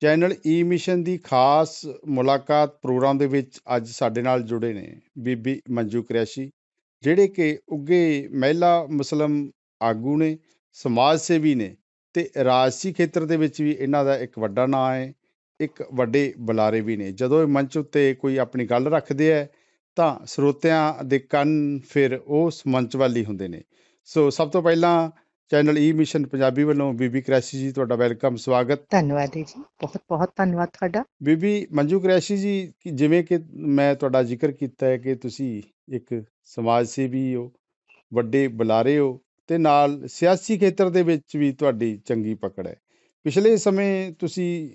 Channel ਈ mission ਦੀ ਖਾਸ ਮੁਲਾਕਾਤ programme ਦੇ ਵਿੱਚ ਅੱਜ ਸਾਡੇ ਨਾਲ ਜੁੜੇ ਨੇ ਬੀਬੀ ਮੰਜੂ ਕੁਰੈਸ਼ੀ ਜਿਹੜੇ ਕਿ ਉੱਘੇ ਮਹਿਲਾ ਮੁਸਲਿਮ ਆਗੂ ਨੇ, ਸਮਾਜ ਸੇਵੀ ਨੇ ਤੇ ਰਾਜਸੀ ਖੇਤਰ ਦੇ ਵਿੱਚ ਵੀ ਇਹਨਾਂ ਦਾ ਇੱਕ ਵੱਡਾ ਨਾਂ ਹੈ, ਇੱਕ ਵੱਡੇ ਬੁਲਾਰੇ ਵੀ ਨੇ। ਜਦੋਂ ਇਹ ਮੰਚ ਉੱਤੇ ਕੋਈ ਆਪਣੀ ਗੱਲ ਰੱਖਦੇ ਹੈ, ਤਾਂ ਸਰੋਤਿਆਂ ਦੇ ਕੰਨ ਫਿਰ ਉਸ ਮੰਚ ਵਾਲੀ ਹੁੰਦੇ ਨੇ। ਸੋ ਸਭ ਤੋਂ ਪਹਿਲਾਂ ਚੈਨਲ ਈ ਮਿਸ਼ਨ ਪੰਜਾਬੀ ਵੱਲੋਂ ਬੀਬੀ ਕੁਰੈਸ਼ੀ ਜੀ ਤੁਹਾਡਾ ਵੈਲਕਮ ਸਵਾਗਤ। ਧੰਨਵਾਦ ਜੀ ਬਹੁਤ ਬਹੁਤ ਧੰਨਵਾਦ ਤੁਹਾਡਾ। ਬੀਬੀ ਮੰਜੂ ਕੁਰੈਸ਼ੀ ਜੀ ਜਿਵੇਂ ਕਿ ਮੈਂ ਤੁਹਾਡਾ ਜ਼ਿਕਰ ਕੀਤਾ ਹੈ ਕਿ ਤੁਸੀਂ ਇੱਕ ਸਮਾਜ ਸੇਵੀ ਹੋ ਵੱਡੇ ਬੁਲਾਰੇ ਹੋ ਤੇ ਨਾਲ ਸਿਆਸੀ ਖੇਤਰ ਦੇ ਵਿੱਚ ਵੀ ਤੁਹਾਡੀ ਚੰਗੀ ਪਕੜ ਹੈ। ਪਿਛਲੇ ਸਮੇਂ ਤੁਸੀਂ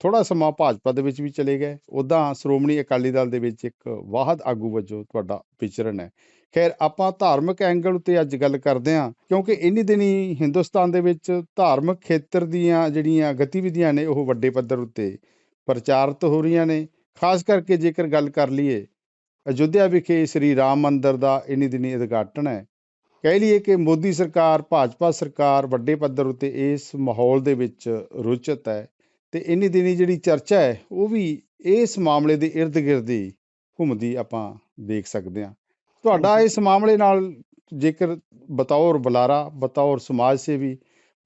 ਥੋੜਾ ਸਮਾਂ ਭਾਜਪਾ ਦੇ ਵਿੱਚ ਵੀ ਚਲੇ ਗਏ। ਉਦਾਂ ਸ਼੍ਰੋਮਣੀ ਅਕਾਲੀ ਦਲ ਦੇ ਵਿੱਚ ਇੱਕ ਵਾਹਦ ਆਗੂ ਵਜੋਂ ਤੁਹਾਡਾ ਵਿਚਰਨ ਹੈ। ਖੈਰ, ਆਪਾਂ ਧਾਰਮਿਕ ਐਂਗਲ ਉੱਤੇ ਅੱਜ ਗੱਲ ਕਰਦੇ ਹਾਂ, ਕਿਉਂਕਿ ਇੰਨੀ ਦਿਨੀ ਹਿੰਦੁਸਤਾਨ ਦੇ ਵਿੱਚ ਧਾਰਮਿਕ ਖੇਤਰ ਦੀਆਂ ਜਿਹੜੀਆਂ ਗਤੀਵਿਧੀਆਂ ਨੇ, ਉਹ ਵੱਡੇ ਪੱਧਰ ਉੱਤੇ ਪ੍ਰਚਾਰਿਤ ਹੋ ਰਹੀਆਂ ਨੇ। ਖਾਸ ਕਰਕੇ ਜੇਕਰ ਗੱਲ ਕਰ ਲਈਏ, ਅਯੁੱਧਿਆ ਵਿਖੇ ਸ੍ਰੀ ਰਾਮ ਮੰਦਿਰ ਦਾ ਇੰਨੀ ਦਿਨੀ ਉਦਘਾਟਨ ਹੈ। ਕਹਿ ਲਈਏ ਕਿ ਮੋਦੀ ਸਰਕਾਰ, ਭਾਜਪਾ ਸਰਕਾਰ ਵੱਡੇ ਪੱਧਰ ਉੱਤੇ ਇਸ ਮਾਹੌਲ ਦੇ ਵਿੱਚ ਰੁਚਿਤ ਹੈ ਤੇ ਇੰਨੀ ਦਿਨੀ ਜਿਹੜੀ ਚਰਚਾ ਹੈ, ਉਹ ਵੀ ਇਸ ਮਾਮਲੇ ਦੇ ਇਰਦ ਗਿਰਦ ਹੀ ਘੁੰਮਦੀ ਆਪਾਂ ਦੇਖ ਸਕਦੇ ਹਾਂ। ਤੁਹਾਡਾ। ਇਸ ਮਾਮਲੇ ਨਾਲ ਜੇਕਰ ਬਤੌਰ ਬੁਲਾਰਾ ਬਤੌਰ ਸਮਾਜ ਸੇਵੀ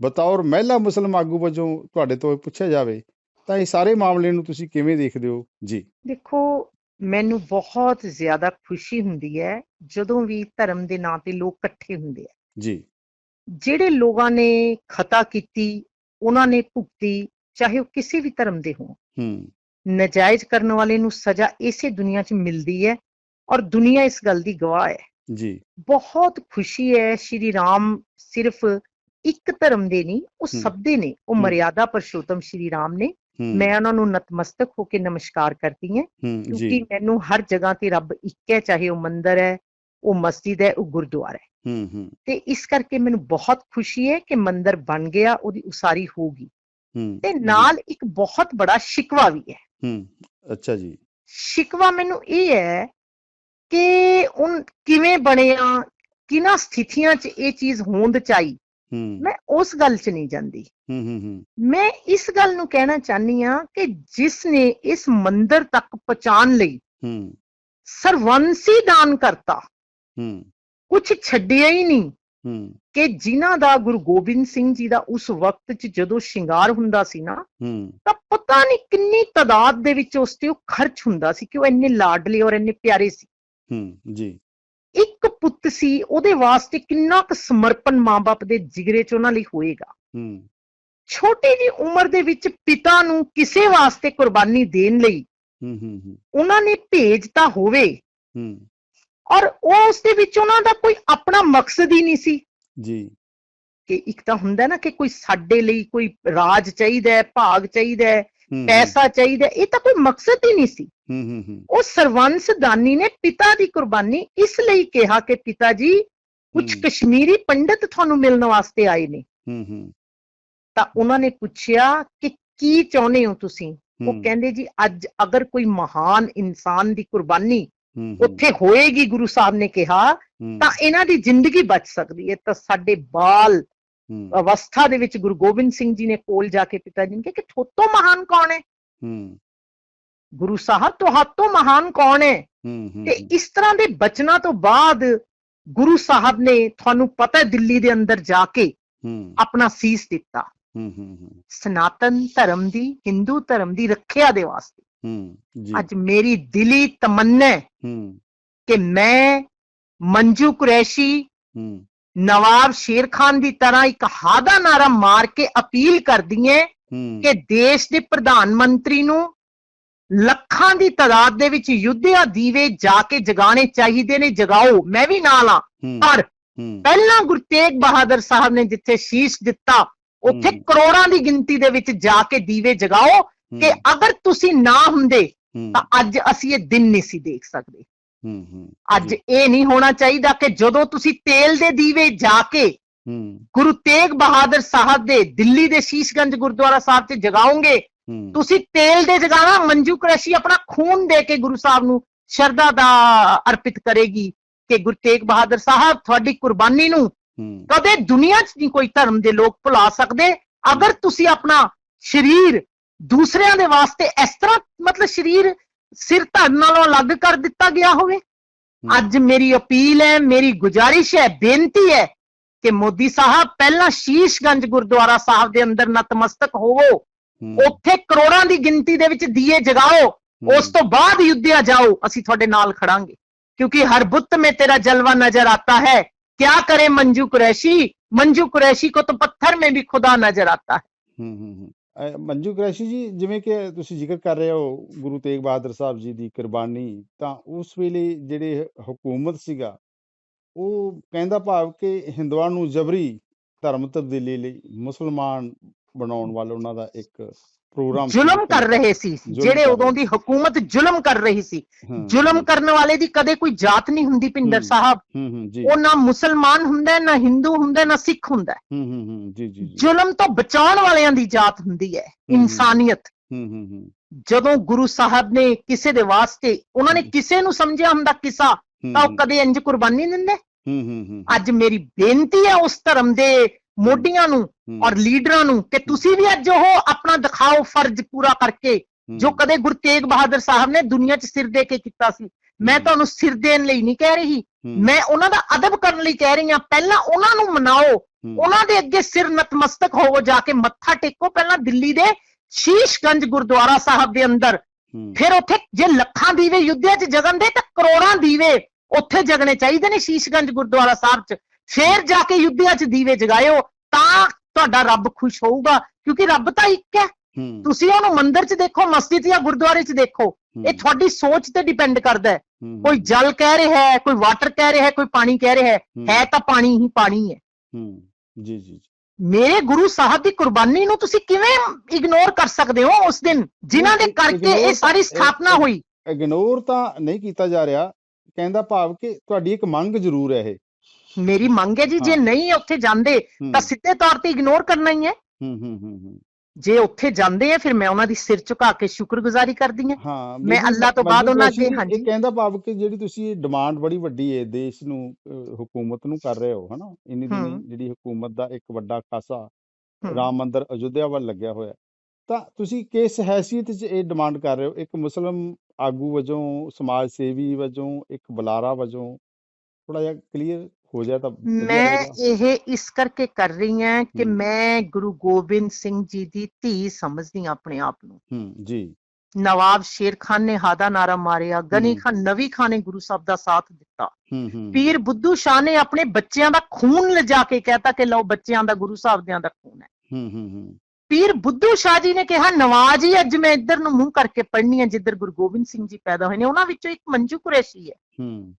ਬਤੌਰ ਮਹਿਲਾ ਮੁਸਲਮ ਆਗੂ ਵਜੋਂ ਤੁਹਾਡੇ ਤੋਂ ਪੁੱਛਿਆ ਜਾਵੇ ਤਾਂ ਇਹ ਸਾਰੇ ਮਾਮਲੇ ਨੂੰ ਤੁਸੀਂ ਕਿਵੇਂ ਦੇਖਦੇ ਹੋ? ਜੀ। ਦੇਖੋ ਮੈਨੂੰ ਬਹੁਤ ਜ਼ਿਆਦਾ ਖੁਸ਼ੀ ਹੁੰਦੀ ਹੈ ਜਦੋਂ ਵੀ ਧਰਮ ਦੇ ਨਾਂ ਤੇ ਲੋਕ ਇਕੱਠੇ ਹੁੰਦੇ ਆ। ਜੀ। ਜਿਹੜੇ ਲੋਕਾਂ ਨੇ ਖਤਾ ਕੀਤੀ ਉਹਨਾਂ ਨੇ ਭੁਗਤੀ ਚਾਹੇ ਉਹ ਕਿਸੇ ਵੀ ਧਰਮ ਦੇ ਹੋਣ। ਹੂੰ। ਨਜਾਇਜ਼ ਕਰਨ ਵਾਲੇ ਨੂੰ ਸਜ਼ਾ ਇਸੇ ਦੁਨੀਆ 'ਚ ਮਿਲਦੀ ਹੈ ਔਰ ਦੁਨੀਆ ਇਸ ਗੱਲ ਦੀ ਗਵਾਹ ਹੈ। ਜੀ। ਬਹੁਤ ਖੁਸ਼ੀ ਹੈ ਸ਼੍ਰੀ ਰਾਮ ਸਿਰਫ ਇੱਕ ਧਰਮ ਦੇ ਨਹੀਂ ਉਹ। ਸਭ ਦੇ ਨੇ। ਉਹ। ਮਰਿਆਦਾ ਪਰਸ਼ੋਤਮ ਸ਼੍ਰੀ ਰਾਮ ਨੇ। ਮੈਂ ਉਹਨਾਂ ਨੂੰ ਨਤਮਸਤਕ ਹੋ ਕੇ ਨਮਸਕਾਰ ਕਰਦੀ ਹਾਂ। ਕਿਉਂਕਿ ਮੈਨੂੰ ਹਰ ਜਗ੍ਹਾ ਤੇ ਰੱਬ ਇੱਕ ਹੈ ਚਾਹੇ ਉਹ ਮੰਦਿਰ ਹੈ ਉਹ ਮਸਜਿਦ ਹੈ ਉਹ ਗੁਰਦੁਆਰਾ ਹੈ। ਹੂੰ ਹੂੰ। ਤੇ ਇਸ ਕਰਕੇ ਮੈਨੂੰ ਬਹੁਤ ਖੁਸ਼ੀ ਹੈ ਕਿ ਮੰਦਿਰ ਬਣ ਗਿਆ ਉਹਦੀ ਉਸਾਰੀ ਹੂੰ ਤੇ ਜੀ, ਨਾਲ ਇੱਕ ਬਹੁਤ ਬੜਾ ਸ਼ਿਕਵਾ ਵੀ ਹੈ। ਹੂੰ ਅੱਛਾ ਜੀ। ਸ਼ਿਕਵਾ ਮੈਨੂੰ ਇਹ ਹੈ ਕਿ ਉਹ ਕਿਵੇਂ ਬਣਿਆ ਕਿਹਨਾਂ ਸਥਿਤੀਆਂ 'ਚ ਇਹ ਚੀਜ਼ ਹੋਂਦ ਚਾਈ? ਮੈਂ ਉਸ ਗੱਲ 'ਚ ਨਹੀਂ ਜਾਂਦੀ। ਹੂੰ ਹੂੰ ਹੂੰ। ਮੈਂ ਇਸ ਗੱਲ ਨੂੰ ਕਹਿਣਾ ਚਾਹਨੀ ਆ ਕਿ ਜਿਸ ਨੇ ਇਸ ਮੰਦਿਰ ਤੱਕ ਪਹੁੰਚਾਉਣ ਲਈ ਹੂੰ। ਸਰਵੰਸੀ ਦਾਨ ਕਰਤਾ। ਹੂੰ। ਕੁਝ ਛੱਡਿਆ ਹੀ ਨਹੀਂ ਹੂੰ। ਕਿ ਜਿਨ੍ਹਾਂ ਦਾ ਗੁਰੂ ਗੋਬਿੰਦ ਸਿੰਘ ਜੀ ਦਾ ਉਸ ਵਕਤ 'ਚ ਜਦੋਂ ਸ਼ਿੰਗਾਰ ਹੁੰਦਾ ਸੀ ਨਾ ਹੂੰ। ਤਾਂ ਪਤਾ ਨਹੀਂ ਕਿੰਨੀ ਤਾਦਾਦ ਦੇ ਵਿੱਚ ਉਸ ਤੇ ਉਹ ਖਰਚ ਹੁੰਦਾ ਸੀ ਕਿ ਉਹ ਇੰਨੇ ਲਾਡਲੇ ਔਰ ਇੰਨੇ ਪਿਆਰੇ ਸੀ। ਹੂੰ ਜੀ। ਇੱਕ ਪੁੱਤ ਸੀ ਉਹਦੇ ਵਾਸਤੇ ਕਿੰਨਾ ਕੁ ਸਮਰਪਣ ਮਾਪੇ ਦੇ ਜਿਗਰੇ 'ਚ ਉਹਨਾਂ ਲਈ ਹੋਏਗਾ। ਹੂੰ। ਛੋਟੀ ਜੀ ਉਮਰ ਦੇ ਵਿੱਚ ਪਿਤਾ ਨੂੰ ਕਿਸੇ ਵਾਸਤੇ ਕੁਰਬਾਨੀ ਦੇਣ ਲਈ ਹੂੰ ਹੂੰ ਹੂੰ। ਉਹਨਾਂ ਨੇ ਭੇਜਤਾ ਹੋਵੇ। ਹੂੰ। ਔਰ ਉਹ ਉਸ ਦੇ ਵਿੱਚ ਉਹਨਾਂ ਦਾ ਕੋਈ ਆਪਣਾ ਮਕਸਦ ਹੀ ਨਹੀਂ ਸੀ। ਜੀ। ਕਿ ਇੱਕ ਤਾਂ ਹੁੰਦਾ ਨਾ ਕਿ ਕੋਈ ਸਾਡੇ ਲਈ ਕੋਈ ਰਾਜ ਚਾਹੀਦਾ ਹੈ ਭਾਗ ਚਾਹੀਦਾ ਹੂੰ ਪੈਸਾ ਚਾਹੀਦਾ ਇਹ ਤਾਂ ਕੋਈ ਮਕਸਦ ਹੀ ਨਹੀਂ ਸੀ। ਉਹ ਸਰਵੰਸ ਦਾਨੀ ਨੇ ਪਿਤਾ ਦੀ ਕੁਰਬਾਨੀ ਇਸ ਲਈ ਕਿਹਾ ਕਿ ਪਿਤਾ ਜੀ ਕੁਝ। ਕਸ਼ਮੀਰੀ ਪੰਡਤ ਤੁਹਾਨੂੰ ਮਿਲਣ ਵਾਸਤੇ ਆਏ ਨੇ। ਤਾਂ ਉਹਨਾਂ ਨੇ ਪੁੱਛਿਆ ਕਿ ਕੀ ਚਾਹੁੰਦੇ ਹੋ ਤੁਸੀਂ? ਉਹ ਕਹਿੰਦੇ ਜੀ ਅੱਜ ਅਗਰ ਕੋਈ ਮਹਾਨ ਇਨਸਾਨ ਦੀ ਕੁਰਬਾਨੀ ਉੱਥੇ ਹੋਏਗੀ ਗੁਰੂ ਸਾਹਿਬ ਨੇ ਕਿਹਾ ਤਾਂ ਇਹਨਾਂ ਦੀ ਜ਼ਿੰਦਗੀ ਬਚ ਸਕਦੀ ਹੈ। ਤਾਂ ਸਾਡੇ ਬਾਲ ਅਵਸਥਾ ਦੇ ਵਿੱਚ ਗੁਰੂ ਗੋਬਿੰਦ ਸਿੰਘ ਜੀ ਨੇ ਕੋਲ ਜਾ ਕੇ ਪਿਤਾ ਜੀ ਨੂੰ ਕਿਹਾ ਕਿ ਥੋਤੋਂ ਮਹਾਨ ਕੌਣ ਹੈ? ਹੂੰ, ਗੁਰੂ ਸਾਹਿਬ ਤੁਹਾਤੋਂ ਮਹਾਨ ਕੌਣ ਹੈ? ਹੂੰ, ਹੂੰ, ਤੇ ਇਸ ਤਰ੍ਹਾਂ ਦੇ ਬਚਨਾਂ ਤੋਂ ਬਾਅਦ ਗੁਰੂ ਸਾਹਿਬ ਨੇ ਤੁਹਾਨੂੰ ਪਤਾ ਹੈ ਦਿੱਲੀ ਦੇ ਅੰਦਰ ਜਾ ਕੇ ਹੂੰ, ਆਪਣਾ ਸੀਸ ਦਿੱਤਾ। ਹੂੰ, ਹੂੰ, ਹੂੰ, ਸਨਾਤਨ ਧਰਮ ਦੀ ਹਿੰਦੂ ਧਰਮ ਦੀ ਰੱਖਿਆ ਦੇ ਵਾਸਤੇ। ਹੂੰ, ਜੀ, ਅੱਜ ਮੇਰੀ ਦਿਲੀ ਤਮੰਨਾ ਹੈ ਹੂੰ, ਕਿ ਮੈਂ ਮੰਜੂ ਕੁਰੈਸ਼ੀ ਹੂੰ, ਨਵਾਬ ਸ਼ੇਰ ਖਾਨ ਦੀ ਤਰ੍ਹਾਂ ਇੱਕ ਹਾਦਾ ਨਾਰਾ ਮਾਰ ਕੇ ਅਪੀਲ ਕਰਦੀ ਹੈ। ਕਿ ਦੇਸ਼ ਦੇ ਪ੍ਰਧਾਨ ਮੰਤਰੀ ਨੂੰ ਲੱਖਾਂ ਦੀ ਤਾਦਾਦ ਦੇ ਵਿੱਚ ਯੁੱਧਿਆ ਦੀਵੇ ਜਾ ਕੇ ਜਗਾਣੇ ਚਾਹੀਦੇ ਨੇ ਜਗਾਓ ਮੈਂ ਵੀ ਨਾਲ ਆ। ਪਰ ਪਹਿਲਾਂ ਗੁਰੂ ਤੇਗ ਬਹਾਦਰ ਸਾਹਿਬ ਨੇ ਜਿੱਥੇ ਸ਼ੀਸ਼ ਦਿੱਤਾ ਉੱਥੇ। ਕਰੋੜਾਂ ਦੀ ਗਿਣਤੀ ਦੇ ਵਿੱਚ ਜਾ ਕੇ ਦੀਵੇ ਜਗਾਓ ਕਿ ਅਗਰ ਤੁਸੀਂ ਨਾ ਹੁੰਦੇ ਤਾਂ ਅੱਜ ਅਸੀਂ ਇਹ ਦਿਨ ਨਹੀਂ ਸੀ ਦੇਖ ਸਕਦੇ। ਹੂੰ, ਹੂੰ, ਅੱਜ ਇਹ ਨਹੀਂ ਹੋਣਾ ਚਾਹੀਦਾ ਕਿ ਜਦੋਂ ਤੁਸੀਂ ਤੇਲ ਦੇ ਦੀਵੇ ਜਾ ਕੇ ਹੂੰ, ਗੁਰੂ ਤੇਗ ਬਹਾਦਰ ਸਾਹਿਬ ਦੇ ਦਿੱਲੀ ਦੇ ਸ਼ੀਸ਼ਗੰਜ ਗੁਰਦੁਆਰਾ ਸਾਹਿਬ ਤੇ ਜਗਾਓਗੇ ਤੁਸੀਂ ਤੇਲ ਦੇ ਜਗਾਣਾ ਮੰਜੂ ਕੁਰੈਸ਼ੀ ਆਪਣਾ ਖੂਨ ਦੇ ਕੇ ਗੁਰੂ ਸਾਹਿਬ ਨੂੰ ਸ਼ਰਧਾ ਦਾ ਅਰਪਿਤ ਕਰੇਗੀ ਕਿ ਗੁਰੂ ਤੇਗ ਬਹਾਦਰ ਸਾਹਿਬ ਤੁਹਾਡੀ ਕੁਰਬਾਨੀ ਨੂੰ ਕਦੇ ਦੁਨੀਆ 'ਚ ਨਹੀਂ ਕੋਈ ਧਰਮ ਦੇ ਲੋਕ ਭੁਲਾ ਸਕਦੇ। ਅਗਰ ਤੁਸੀਂ ਆਪਣਾ ਸਰੀਰ ਦੂਸਰਿਆਂ ਦੇ ਵਾਸਤੇ ਇਸ ਤਰ੍ਹਾਂ ਮਤਲਬ ਸਰੀਰ ਸਿਰ ਧੜ ਨਾਲੋਂ ਅਲੱਗ ਕਰ ਦਿੱਤਾ ਗਿਆ ਹੋਵੇ ਹਮ। ਅੱਜ ਮੇਰੀ ਅਪੀਲ ਹੈ ਮੇਰੀ ਗੁਜ਼ਾਰਿਸ਼ ਹੈ ਬੇਨਤੀ ਹੈ ਕਿ ਮੋਦੀ ਸਾਹਿਬ ਪਹਿਲਾਂ ਸ਼ੀਸ਼ਗੰਜ ਗੁਰਦੁਆਰਾ ਸਾਹਿਬ ਦੇ ਅੰਦਰ ਨਤਮਸਤਕ ਹੋਵੋ ਹੂੰ, ਉੱਥੇ ਕਰੋੜਾਂ ਦੀ ਗਿਣਤੀ ਦੇ ਵਿੱਚ ਦੀਏ ਜਗਾਓ ਹੂੰ, ਉਸ ਤੋਂ ਬਾਅਦ ਯੁੱਧਿਆ ਜਾਓ ਅਸੀਂ ਤੁਹਾਡੇ ਨਾਲ ਖੜਾਂਗੇ क्योंकि हर बुत में तेरा जलवा नजर आता है क्या करे मंजू कुरैशी मंजू कुरैशी को तो पत्थर में भी खुदा नजर आता है ਹੂੰ ਹੂੰ ਹੂੰ ਅਹ ਮੰਜੂ ਕੁਰੈਸ਼ੀ ਜੀ, ਜਿਵੇਂ ਕਿ ਤੁਸੀਂ ਜ਼ਿਕਰ ਕਰ ਰਹੇ ਹੋ ਗੁਰੂ ਤੇਗ ਬਹਾਦਰ ਸਾਹਿਬ ਜੀ ਦੀ ਕੁਰਬਾਨੀ, ਤਾਂ ਉਸ ਵੇਲੇ ਜਿਹੜੇ ਹਕੂਮਤ ਸੀਗਾ, ਉਹ ਕਹਿੰਦਾ ਭਾਵ ਕਿ ਹਿੰਦੂਆਂ ਨੂੰ ਜਬਰੀ ਧਰਮ ਤਬਦੀਲੀ ਲਈ ਮੁਸਲਮਾਨ ਬਣਾਉਣ ਵੱਲ ਉਹਨਾਂ ਦਾ ਇੱਕ ਪ੍ਰੋਗਰਾਮ। ਜ਼ੁਲਮ ਕਰ ਰਹੇ ਸੀ ਜਿਹੜੇ ਉਦੋਂ ਦੀ ਹਕੂਮਤ ਜ਼ੁਲਮ ਕਰ ਰਹੀ ਸੀ। ਜ਼ੁਲਮ ਕਰਨ ਵਾਲੇ ਦੀ ਕਦੇ ਕੋਈ ਜਾਤ ਨਹੀਂ ਹੁੰਦੀ ਪਿੰਦਰ ਸਾਹਿਬ। ਹੂੰ ਹੂੰ ਜੀ। ਉਹ ਨਾ ਮੁਸਲਮਾਨ ਹੁੰਦਾ ਨਾ ਹਿੰਦੂ ਹੁੰਦਾ ਨਾ ਸਿੱਖ ਹੁੰਦਾ। ਹੈ। ਹੂੰ ਹੂੰ ਹੂੰ ਜੀ ਜੀ ਜੀ। ਜ਼ੁਲਮ ਤੋਂ ਬਚਾਉਣ ਵਾਲਿਆਂ ਦੀ ਜਾਤ ਹੁੰਦੀ ਹੈ। ਇਨਸਾਨੀਅਤ। ਹੂੰ ਹੂੰ ਹੂੰ। ਜਦੋਂ ਗੁਰੂ ਸਾਹਿਬ ਨੇ ਕਿਸੇ ਦੇ ਵਾਸਤੇ ਉਹਨਾਂ ਨੇ। ਕਿਸੇ ਨੂੰ ਸਮਝਿਆ ਹੁੰਦਾ ਕਿਸਾ ਤਾਂ ਉਹ ਕਦੇ ਇੰਜ ਕੁਰਬਾਨੀ ਦਿੰਦੇ? ਹੂੰ ਹੂੰ ਹੂੰ। ਅੱਜ ਮੇਰੀ ਬੇਨਤੀ ਹੈ ਉਸ ਧਰਮ ਦੇ ਮੋਢੀਆਂ ਨੂੰ ਔਰ ਲੀਡਰਾਂ ਨੂੰ ਕਿ ਤੁਸੀਂ ਵੀ ਅੱਜ ਉਹ ਆਪਣਾ ਦਿਖਾਓ ਫਰਜ਼ ਪੂਰਾ ਕਰਕੇ ਜੋ ਕਦੇ ਗੁਰੂ ਤੇਗ ਬਹਾਦਰ ਸਾਹਿਬ ਨੇ ਦੁਨੀਆ 'ਚ ਸਿਰ ਦੇ ਕੇ ਕੀਤਾ ਸੀ। ਮੈਂ ਤੁਹਾਨੂੰ ਸਿਰ ਦੇਣ ਲਈ ਨਹੀਂ ਕਹਿ ਰਹੀ। ਮੈਂ ਉਹਨਾਂ ਦਾ ਅਦਬ ਕਰਨ ਲਈ ਕਹਿ ਰਹੀ ਹਾਂ। ਪਹਿਲਾਂ ਉਹਨਾਂ ਨੂੰ ਮਨਾਓ। ਉਹਨਾਂ ਦੇ ਅੱਗੇ ਸਿਰ ਨਤਮਸਤਕ ਹੋਵੋ ਜਾ ਕੇ ਮੱਥਾ ਟੇਕੋ। ਪਹਿਲਾਂ ਦਿੱਲੀ ਦੇ ਸ਼ੀਸ਼ਗੰਜ ਗੁਰਦੁਆਰਾ ਸਾਹਿਬ ਦੇ ਅੰਦਰ। ਫਿਰ ਉੱਥੇ ਜੇ ਲੱਖਾਂ ਦੀਵੇ ਯੁੱਧਿਆ 'ਚ ਜਗਨ ਦੇ ਤਾਂ ਕਰੋੜਾਂ ਦੀਵੇ ਉੱਥੇ ਜਗਣੇ ਚਾਹੀਦੇ ਨੇ ਸ਼ੀਸ਼ਗੰਜ ਗੁਰਦੁਆਰਾ ਸਾਹਿਬ 'ਚ। ਫਿਰ ਜਾ ਕੇ ਯੁੱਧਿਆ 'ਚ ਦੀਵੇ ਜਗਾਇਓ ਤਾਂ ਤੁਹਾਡਾ ਰੱਬ ਖੁਸ਼ ਹੋਊਗਾ ਕਿਉਂਕਿ ਰੱਬ ਤਾਂ ਇੱਕ ਹੈ। ਤੁਸੀਂ ਉਹਨੂੰ ਮੰਦਿਰ 'ਚ ਦੇਖੋ ਮਸਜਿਦ ਜਾਂ ਗੁਰਦੁਆਰੇ 'ਚ ਦੇਖੋ ਇਹ ਤੁਹਾਡੀ ਸੋਚ ਤੇ ਡਿਪੈਂਡ ਕਰਦਾ ਹੈ। ਕੋਈ ਜਲ ਕਹਿ ਰਿਹਾ ਹੈ ਕੋਈ ਵਾਟਰ ਕਹਿ ਰਿਹਾ ਹੈ ਕੋਈ ਪਾਣੀ ਕਹਿ ਰਿਹਾ ਹੈ ਹੂੰ, ਤਾਂ ਪਾਣੀ ਹੀ ਪਾਣੀ ਹੈ। ਜੀ ਜੀ ਮੇਰੇ ਗੁਰੂ ਸਾਹਿਬ ਦੀ ਕੁਰਬਾਨੀ ਨੂੰ ਤੁਸੀਂ ਕਿਵੇਂ ਇਗਨੋਰ ਕਰ ਸਕਦੇ ਹੋ ਉਸ ਦਿਨ? ਜਿਨ੍ਹਾਂ ਦੇ ਕਰਕੇ ਇਹ ਸਾਰੀ ਸਥਾਪਨਾ ਹੋਈ। ਇਗਨੋਰ ਤਾਂ ਨਹੀਂ ਕੀਤਾ ਜਾ ਰਿਹਾ। ਕਹਿੰਦਾ ਭਾਵ ਕਿ ਤੁਹਾਡੀ ਇੱਕ ਮੰਗ ਜ਼ਰੂਰ ਹੈ ਇਹ। ਮੇਰੀ ਮੰਗ ਹੈ ਜੀ ਜੇ। ਨਹੀਂ ਉੱਥੇ ਜਾਂਦੇ ਤਾਂ ਸਿੱਧੇ ਤੌਰ ਤੇ ਇਗਨੋਰ ਕਰਨਾ ਹੀ ਹੈ ਹੂੰ ਹੂੰ ਹੂੰ ਜੇ ਉੱਥੇ ਜਾਂਦੇ ਆ ਫਿਰ ਮੈਂ ਉਹਨਾਂ ਦੀ ਸਿਰ ਝੁਕਾ ਕੇ ਸ਼ੁਕਰਗੁਜ਼ਾਰੀ ਕਰਦੀ ਹਾਂ ਮੈਂ ਅੱਲਾ ਤੋਂ ਬਾਅਦ ਉਹਨਾਂ ਅੱਗੇ- ਹਾਂਜੀ। ਇਹ ਕਹਿੰਦਾ ਭਾਵ ਕਿ ਜਿਹੜੀ ਤੁਸੀਂ ਡਿਮਾਂਡ ਬੜੀ ਵੱਡੀ ਹੈ ਦੇਸ਼ ਨੂੰ ਹਕੂਮਤ ਨੂੰ ਕਰ ਰਹੇ ਹੋ ਹਨਾ ਇੰਨੀ ਦਿਨੀ। ਜਿਹੜੀ ਹਕੂਮਤ ਦਾ ਇੱਕ ਵੱਡਾ ਖਾਸਾ। ਰਾਮ ਮੰਦਿਰ ਅਯੁੱਧਿਆ ਵੱਲ ਲੱਗਿਆ ਹੋਇਆ। ਤਾਂ ਤੁਸੀਂ ਕਿਸ ਹੈਸੀਅਤ 'ਚ ਇਹ ਡਿਮਾਂਡ ਕਰ ਰਹੇ ਹੋ ਇੱਕ ਮੁਸਲਮ ਆਗੂ ਵਜੋਂ ਸਮਾਜ ਸੇਵੀ ਵਜੋਂ ਇੱਕ ਬੁਲਾਰਾ ਵਜੋਂ ਥੋੜਾ ਜਿਹਾ ਕਲੀਅਰ ਹੋ ਜਾਏ ਤਾਂ ਮੈਂ ਇਹ ਇਸ ਕਰਕੇ ਕਰ ਰਹੀ ਹਾਂ ਕਿ। ਮੈਂ ਗੁਰੂ ਗੋਬਿੰਦ ਸਿੰਘ ਜੀ ਦੀ ਧੀ ਸਮਝਦੀ ਹਾਂ ਆਪਣੇ ਆਪ ਨੂੰ। ਹੂੰ ਜੀ। ਨਵਾਬ ਸ਼ੇਰ ਖਾਨ ਨੇ ਹਾਦਾ ਨਾਰਾ ਮਾਰਿਆ ਗਨੀ। ਖਾਨ ਨਵੀ ਖਾਨ ਨੇ ਗੁਰੂ ਸਾਹਿਬ ਦਾ ਸਾਥ ਦਿੱਤਾ। ਹੂੰ ਹੂੰ। ਪੀਰ ਬੁੱਧੂ ਸ਼ਾਹ ਨੇ ਆਪਣੇ ਬੱਚਿਆਂ ਦਾ ਖੂਨ ਲਿਜਾ ਕੇ ਕਹਿਤਾ ਕਿ ਲਓ ਬੱਚਿਆਂ ਦਾ ਗੁਰੂ ਸਾਹਿਬ ਦਿਆਂ ਦਾ ਖੂਨ ਹੈ। ਹੂੰ ਹੂੰ ਹੂੰ। ਪੀਰ ਬੁੱਧੂ ਸ਼ਾਹ ਜੀ ਨੇ ਕਿਹਾ ਨਵਾਜ਼ ਹੀ ਅੱਜ ਮੈਂ ਇੱਧਰ ਨੂੰ ਮੂੰਹ ਕਰਕੇ ਪੜ੍ਹਨੀ ਹੈ ਜਿੱਧਰ ਗੁਰੂ ਗੋਬਿੰਦ ਸਿੰਘ ਜੀ ਪੈਦਾ ਹੋਏ ਨੇ ਉਹਨਾਂ ਵਿੱਚੋਂ ਇੱਕ ਮੰਜੂ ਕੁਰੈਸ਼ੀ ਹੈ। ਹੂੰ।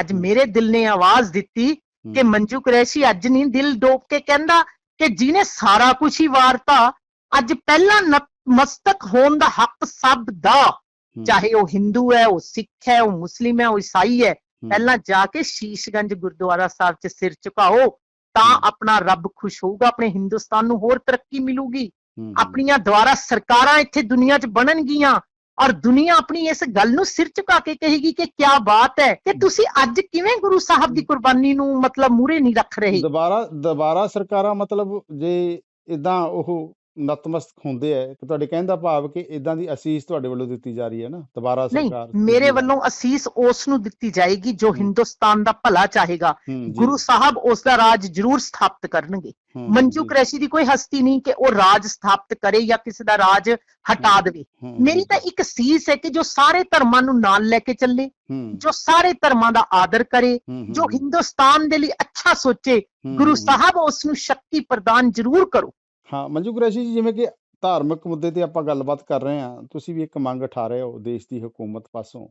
ਅੱਜ ਮੇਰੇ ਦਿਲ ਨੇ ਆਵਾਜ਼ ਦਿੱਤੀ ਕਿ ਮੰਜੂ ਕੁਰੈਸ਼ੀ ਅੱਜ ਨਹੀਂ ਦਿਲ ਡੋਬ ਕੇ ਕਹਿੰਦਾ ਕਿ ਜਿਹਨੇ ਸਾਰਾ ਕੁਝ ਹੀ ਵਾਰਤਾ ਅੱਜ ਪਹਿਲਾਂ ਨਤਮਸਤਕ ਹੋਣ ਦਾ ਹੱਕ ਸਭ ਦਾ। ਚਾਹੇ ਉਹ ਹਿੰਦੂ ਹੈ ਉਹ ਸਿੱਖ ਹੈ ਉਹ ਮੁਸਲਿਮ ਹੈ ਉਹ ਈਸਾਈ ਹੈ ਪਹਿਲਾਂ ਜਾ ਕੇ ਸ਼ੀਸ਼ਗੰਜ ਗੁਰਦੁਆਰਾ ਸਾਹਿਬ 'ਚ ਸਿਰ ਝੁਕਾਓ ਤਾਂ। ਆਪਣਾ ਰੱਬ ਖੁਸ਼ ਹੋਊਗਾ ਆਪਣੇ ਹਿੰਦੁਸਤਾਨ ਨੂੰ ਹੋਰ ਤਰੱਕੀ ਮਿਲੂਗੀ। ਆਪਣੀਆਂ ਦੁਆਰਾ ਸਰਕਾਰਾਂ ਇੱਥੇ ਦੁਨੀਆ 'ਚ ਬਣਨਗੀਆਂ। ਔਰ ਦੁਨੀਆ ਆਪਣੀ ਇਸ ਗੱਲ ਨੂੰ ਸਿਰ ਝੁਕਾ ਕੇ ਕਹੇਗੀ ਕਿ ਕੀ ਬਾਤ ਹੈ ਕਿ ਤੁਸੀਂ ਅੱਜ ਕਿਵੇਂ ਗੁਰੂ ਸਾਹਿਬ ਦੀ ਕੁਰਬਾਨੀ ਨੂੰ ਮਤਲਬ ਮੂਰੇ ਨਹੀਂ ਰੱਖ ਰਹੇ? ਦੁਬਾਰਾ ਦੁਬਾਰਾ ਸਰਕਾਰਾਂ ਮਤਲਬ ਜੇ ਇਦਾਂ ਉਹ ਨਤਮਸਤਕ ਹੁੰਦੇ ਆ ਕਿ ਤੁਹਾਡੇ ਕਹਿਣ ਦਾ ਭਾਵ ਕਿ ਇਦਾਂ ਦੀ ਅਸੀਸ ਤੁਹਾਡੇ ਵੱਲੋਂ ਦਿੱਤੀ ਜਾ ਰਹੀ ਹੈ ਨਾ ਦੁਬਾਰਾ ਨਹੀਂ ਸਰਕਾਰ ਮੇਰੇ ਦਿੱਤੀ ਵੱਲੋਂ ਅਸੀਸ ਉਸ ਨੂੰ ਦਿੱਤੀ ਜਾਏਗੀ ਜੋ। ਹਿੰਦੁਸਤਾਨ ਦਾ ਭਲਾ ਚਾਹੇਗਾ। ਗੁਰੂ ਸਾਹਿਬ ਉਸ ਦਾ ਰਾਜ ਜ਼ਰੂਰ ਸਥਾਪਿਤ ਕਰਨਗੇ। ਮੰਜੂ ਕੁਰੈਸ਼ੀ ਦੀ ਕੋਈ ਹਸਤੀ ਨਹੀਂ ਕਿ ਉਹ ਰਾਜ ਸਥਾਪਿਤ ਕਰੇ ਜਾਂ ਕਿਸੇ ਦਾ ਰਾਜ ਹਟਾ ਦੇਵੇ। ਮੇਰੀ ਤਾਂ ਇੱਕ ਸੀਸ ਹੈ ਕਿ ਜੋ ਸਾਰੇ ਧਰਮਾਂ ਨੂੰ ਨਾਲ ਲੈ ਕੇ ਚੱਲੇ ਜੋ ਸਾਰੇ ਧਰਮਾਂ ਦਾ ਆਦਰ ਕਰੇ ਜੋ ਹਿੰਦੁਸਤਾਨ ਦੇ ਲਈ ਅੱਛਾ ਸੋਚੇ ਗੁਰੂ ਸਾਹਿਬ ਉਸ ਨੂੰ ਸ਼ਕਤੀ ਪ੍ਰਦਾਨ ਜ਼ਰੂਰ ਕਰੋ। ਹਾਂ ਮੰਜੂ ਕੁਰੈਸ਼ੀ ਜੀ ਜਿਵੇਂ ਕਿ ਧਾਰਮਿਕ ਮੁੱਦੇ ਤੇ ਆਪਾਂ ਗੱਲਬਾਤ ਕਰ ਰਹੇ ਹਾਂ ਤੁਸੀਂ ਵੀ ਇੱਕ ਮੰਗ ਉਠਾ ਰਹੇ ਹੋ ਦੇਸ਼ ਦੀ ਹਕੂਮਤ ਪਾਸੋਂ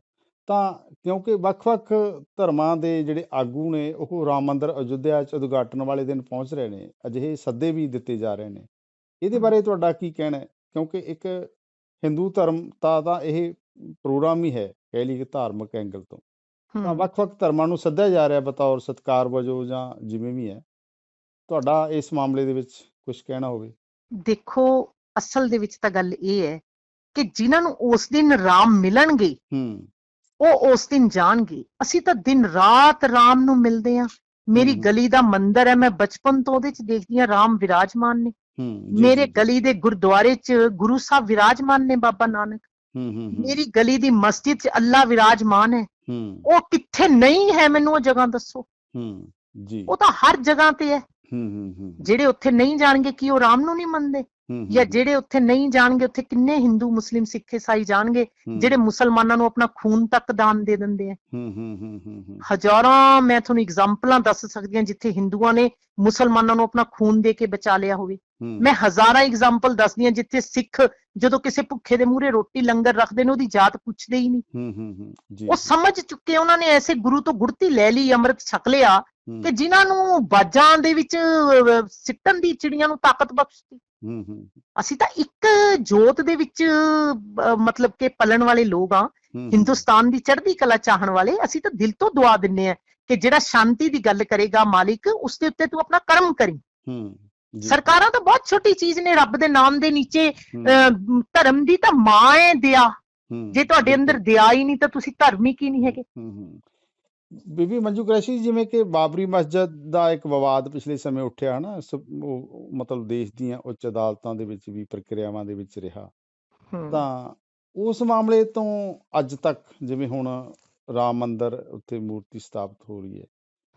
ਤਾਂ ਕਿਉਂਕਿ ਵੱਖ-ਵੱਖ ਧਰਮਾਂ ਦੇ ਜਿਹੜੇ ਆਗੂ ਨੇ ਉਹ ਰਾਮ ਮੰਦਿਰ ਅਯੁੱਧਿਆ ਚ ਉਦਘਾਟਨ ਵਾਲੇ ਦਿਨ ਪਹੁੰਚ ਰਹੇ ਨੇ ਅਜਿਹੇ ਸੱਦੇ ਵੀ ਦਿੱਤੇ ਜਾ ਰਹੇ ਨੇ ਇਹਦੇ। ਬਾਰੇ ਤੁਹਾਡਾ ਕੀ ਕਹਿਣਾ ਹੈ ਕਿਉਂਕਿ ਇੱਕ ਹਿੰਦੂ ਧਰਮ ਦਾ ਤਾਂ ਇਹ ਪ੍ਰੋਗਰਾਮ ਹੀ ਹੈ ਕਹਿ ਲਈਏ ਧਾਰਮਿਕ ਐਂਗਲ ਤੋਂ ਤਾਂ। ਵੱਖ-ਵੱਖ ਧਰਮਾਂ ਨੂੰ ਸੱਦਿਆ ਜਾ ਰਿਹਾ ਬਤੌਰ ਸਤਿਕਾਰ ਵਜੋਂ ਜਾਂ ਜਿਵੇਂ ਵੀ ਹੈ ਤੁਹਾਡਾ ਇਸ ਮਾਮਲੇ ਦੇ ਵਿੱਚ ਕੁਝ ਕਹਿਣਾ ਹੋਵੇ? ਦੇਖੋ ਅਸਲ ਦੇ ਵਿੱਚ ਤਾਂ ਗੱਲ ਇਹ ਹੈ ਕਿ ਜਿਨ੍ਹਾਂ ਨੂੰ ਉਸ ਦਿਨ ਰਾਮ ਮਿਲਣਗੇ ਹੂੰ। ਉਹ ਉਸ ਦਿਨ ਜਾਣਗੇ। ਅਸੀਂ ਤਾਂ ਦਿਨ ਰਾਤ ਰਾਮ ਨੂੰ ਮਿਲਦੇ ਆਂ ਮੇਰੀ। ਗਲੀ ਦਾ ਮੰਦਿਰ ਹੈ ਮੈਂ ਬਚਪਨ ਤੋਂ ਉਹਦੇ ਚ ਦੇਖਦੀ ਹਾਂ ਰਾਮ ਵਿਰਾਜਮਾਨ ਨੇ। ਮੇਰੇ। ਗਲੀ ਦੇ ਗੁਰਦੁਆਰੇ 'ਚ ਗੁਰੂ ਸਾਹਿਬ ਵਿਰਾਜਮਾਨ ਨੇ ਬਾਬਾ ਨਾਨਕ। ਹੂੰ ਹੂੰ ਹੂੰ, ਮੇਰੀ ਗਲੀ ਦੀ ਮਸਜਿਦ 'ਚ ਅੱਲਾ ਵਿਰਾਜਮਾਨ ਹੈ। ਹੂੰ। ਉਹ ਕਿੱਥੇ ਨਹੀਂ ਹੈ ਮੈਨੂੰ ਉਹ ਜਗ੍ਹਾ ਦੱਸੋ। ਹੂੰ ਜੀ। ਉਹ ਤਾਂ ਹਰ ਜਗ੍ਹਾ ਤੇ ਹੈ। ਹੂੰ ਜਿਹੜੇ ਉੱਥੇ ਨਹੀਂ ਜਾਣਗੇ ਕੀ ਉਹ ਰਾਮ ਨੂੰ ਨਹੀਂ ਮੰਨਦੇ? ਜਾਂ ਜਿਹੜੇ ਉੱਥੇ ਨਹੀਂ ਜਾਣਗੇ ਉੱਥੇ ਕਿੰਨੇ ਹਿੰਦੂ ਮੁਸਲਿਮ ਸਿੱਖ ਈਸਾਈ ਜਾਣਗੇ? ਜਿਹੜੇ ਮੁਸਲਮਾਨਾਂ ਨੂੰ ਆਪਣਾ ਖੂਨ ਤੱਕ ਦਾਨ ਦੇ ਦਿੰਦੇ ਆ। ਹਜ਼ਾਰਾਂ ਮੈਂ ਤੁਹਾਨੂੰ ਐਗਜ਼ਾਮਪਲਾਂ ਦੱਸ ਸਕਦੀ ਹਾਂ ਜਿੱਥੇ ਹਿੰਦੂਆਂ ਨੇ ਮੁਸਲਮਾਨਾਂ ਨੂੰ ਆਪਣਾ ਖੂਨ ਦੇ ਕੇ ਬਚਾ ਲਿਆ ਹੋਵੇ। ਮੈਂ ਹਜ਼ਾਰਾਂ ਐਗਜ਼ਾਮਪਲ ਦੱਸਦੀ ਹਾਂ ਜਿੱਥੇ ਸਿੱਖ ਜਦੋਂ ਕਿਸੇ ਭੁੱਖੇ ਦੇ ਮੂਹਰੇ ਰੋਟੀ ਲੰਗਰ ਰੱਖਦੇ ਨੇ ਉਹਦੀ ਜਾਤ ਪੁੱਛਦੇ ਹੀ ਨਹੀਂ। ਹੂੰ ਹੂੰ ਹੂੰ। ਜੀ। ਉਹ ਸਮਝ ਚੁੱਕੇ ਉਹਨਾਂ ਨੇ ਐਸੇ ਗੁਰੂ ਤੋਂ ਗੁੜਤੀ ਲੈ ਲਈ ਅੰਮ੍ਰਿਤ ਛਕ ਲਿਆ ਕਿ ਜਿਨ੍ਹਾਂ ਨੂੰ ਬਾਜਾਂ ਦੇ ਵਿੱਚ ਸਿੱਟਣ ਦੀ ਚਿੜੀਆਂ ਨੂੰ ਤਾਕਤ ਬਖਸ਼ਦੀ। ਹੂੰ ਹੂੰ। ਅਸੀਂ ਤਾਂ ਇੱਕ ਜੋਤ ਦੇ ਵਿੱਚ ਮਤਲਬ ਕਿ ਪਲਣ ਵਾਲੇ ਲੋਕ ਆ ਹਿੰਦੁਸਤਾਨ ਦੀ ਚੜ੍ਹਦੀ ਕਲਾ ਚਾਹਣ ਵਾਲੇ ਅਸੀਂ ਤਾਂ ਦਿਲ ਤੋਂ ਦੁਆ ਦਿੰਨੇ ਆ ਕਿ ਜਿਹੜਾ ਸ਼ਾਂਤੀ ਦੀ ਗੱਲ ਕਰੇਗਾ ਮਾਲਿਕ ਉਸ ਦੇ ਉੱਤੇ ਤੂੰ ਆਪਣਾ ਕਰਮ ਕਰੀ। ਹੂੰ ਸਰਕਾਰਾਂ ਤਾਂ ਬਹੁਤ ਛੋਟੀ ਚੀਜ਼ ਨੇ ਰੱਬ ਦੇ ਨਾਮ ਦੇ ਨੀਚੇ ਧਰਮ ਦੀ ਤਾਂ ਮਾਂ ਹੈ ਦਇਆ ਹੂੰ, ਜੇ ਤੁਹਾਡੇ ਅੰਦਰ ਦਇਆ ਹੀ ਨਹੀਂ ਤਾਂ ਤੁਸੀਂ ਧਾਰਮਿਕ ਹੀ ਨਹੀਂ ਹੈਗੇ। ਹੂੰ ਹੂੰ। ਬੀਬੀ ਮੰਜੂ ਕੁਰੈਸ਼ੀ ਜਿਵੇਂ ਕਿ ਬਾਬਰੀ ਮਸਜਿਦ ਦਾ ਇੱਕ ਵਿਵਾਦ ਪਿਛਲੇ ਸਮੇਂ ਉੱਠਿਆ ਨਾ ਸ- ਉਹ ਮਤਲਬ ਦੇਸ਼ ਦੀਆਂ ਉੱਚ ਅਦਾਲਤਾਂ ਦੇ ਵਿੱਚ ਵੀ ਪ੍ਰਕਿਰਿਆਵਾਂ ਦੇ ਵਿੱਚ ਰਿਹਾ। ਤਾਂ ਉਸ ਮਾਮਲੇ ਤੋਂ ਅੱਜ ਤੱਕ ਜਿਵੇਂ ਹੁਣ ਰਾਮ ਮੰਦਿਰ ਉੱਥੇ ਮੂਰਤੀ ਸਥਾਪਿਤ ਹੋ ਰਹੀ ਹੈ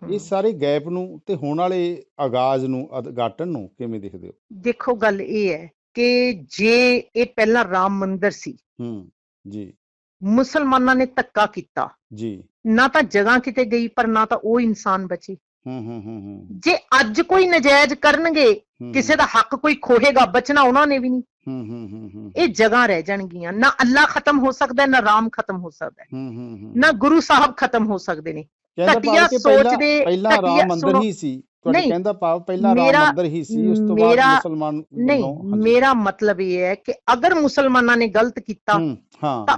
ਹੂੰ। ਇਹ ਸਾਰੇ ਗੈਪ ਨੂੰ ਤੇ ਹੋਣ ਵਾਲੇ ਆਗਾਜ਼ ਨੂੰ ਉਦਘਾਟਨ ਨੂੰ ਕਿਵੇਂ ਦੇਖਦੇ ਹੋ ਦੇਖੋ ਗੱਲ ਇਹ ਹੈ ਕਿ ਜੇ ਇਹ ਪਹਿਲਾਂ ਰਾਮ ਮੰਦਿਰ ਸੀ ਹੂੰ ਜੀ ਮੁਸਲਮਾਨਾਂ ਨੇ ਧੱਕਾ ਕੀਤਾ। ਜੀ। ਨਾ ਤਾਂ ਜਗ੍ਹਾ ਕਿਤੇ ਗਈ ਪਰ ਨਾ ਤਾਂ ਉਹ ਇਨਸਾਨ ਬਚੇ। ਹੂੰ ਹੂੰ ਹੂੰ ਹੂੰ। ਜੇ ਅੱਜ ਕੋਈ ਨਜਾਇਜ਼ ਕਰਨਗੇ ਕਿਸੇ ਦਾ ਹੱਕ ਕੋਈ ਖੋਹੇਗਾ ਬਚਣਾ ਉਹਨਾਂ ਨੇ ਵੀ ਨਹੀਂ। ਹੂੰ ਹੂੰ ਹੂੰ ਇਹ ਜਗ੍ਹਾ ਰਹਿ ਜਾਣਗੀਆਂ। ਨਾ ਅੱਲਾ ਖਤਮ ਹੋ ਸਕਦਾ ਨਾ ਰਾਮ ਖਤਮ ਹੋ ਸਕਦਾ। ਹੈ, ਹੂੰ। ਨਾ ਗੁਰੂ ਸਾਹਿਬ ਖਤਮ ਹੋ ਸਕਦੇ ਨੇ। ਘਟੀਆ ਸੋਚ ਪਹਿਲਾਂ ਦੇ- ਪਹਿਲਾਂ ਰਾਮ ਮੰਦਿਰ ਹੀ ਸੀ। ਤੁਹਾਡੇ ਕਹਿੰਦਾ ਭਾਵ ਪਹਿਲਾਂ ਰਾਮ ਮੰਦਿਰ ਹੀ ਸੀ ਉਸ ਤੋਂ ਬਾਅਦ ਮੁਸਲਮਾਨ ਨਹੀਂ। ਮੇਰਾ ਮਤਲਬ ਇਹ ਹੈ ਕਿ ਅਗਰ ਮੁਸਲਮਾਨਾਂ ਨੇ ਗਲਤ ਕੀਤਾ ਹੂੰ,